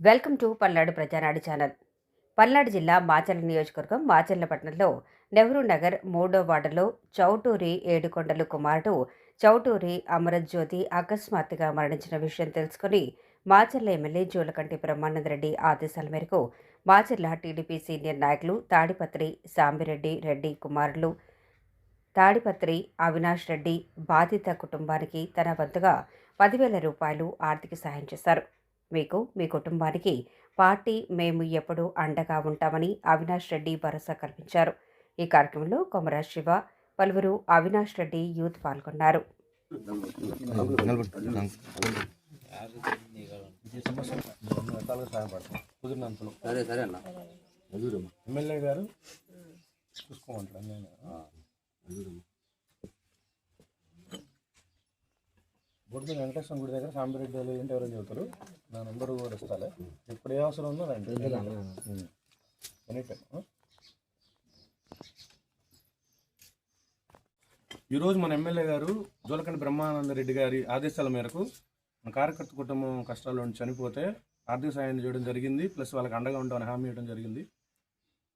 Welcome to Palnadu Prajanadu channel. Palnadu జిల్లా మాచర్ల నియోజకవర్గం మాచర్లపట్నంలో నెహ్రూ నగర్ మూడో వార్డులో చౌటూరి ఏడుకొండలు కుమారుడు చౌటూరి అమరజ్యోతి అకస్మాత్తుగా మరణించిన విషయం తెలుసుకుని మాచర్ల ఎమ్మెల్యే జూలకంటి బ్రహ్మానందరెడ్డి ఆదేశాల మేరకు మాచర్ల టీడీపీ సీనియర్ నాయకులు తాడిపత్రి సాంబిరెడ్డి రెడ్డి కుమారులు తాడిపత్రి అవినాష్ రెడ్డి బాధిత కుటుంబానికి తన వంతుగా పదివేల రూపాయలు ఆర్థిక సహాయం చేశారు. మీకు మీ కుటుంబానికి పార్టీ మేము ఎప్పుడూ అండగా ఉంటామని అవినాష్ రెడ్డి భరోసా కల్పించారు. ఈ కార్యక్రమంలో కొమరా శివ పలువురు అవినాష్ రెడ్డి యూత్ పాల్గొన్నారు. ఎమ్మెల్యే గారు చూసుకోమంటారు? ఎదురమ్మా బొడ్డు వెంకటేశ్వర గుడి దగ్గర సాంబిరెడ్డి వాళ్ళు ఏంటి ఎవరో చెబుతారు. నా నెంబర్ కూడా ఇస్తాలే. ఇప్పుడు ఏ అవసరం ఉందో రండి ఎనీ టైం ఆ? ఈరోజు మన ఎమ్మెల్యే గారు జోలకండి బ్రహ్మానంద రెడ్డి గారి ఆదేశాల మేరకు మన కార్యకర్త కుటుంబం కష్టాల్లో చనిపోతే ఆర్థిక సాయం చేయడం జరిగింది. ప్లస్ వాళ్ళకి అండగా ఉంటామని హామీ ఇవ్వడం జరిగింది.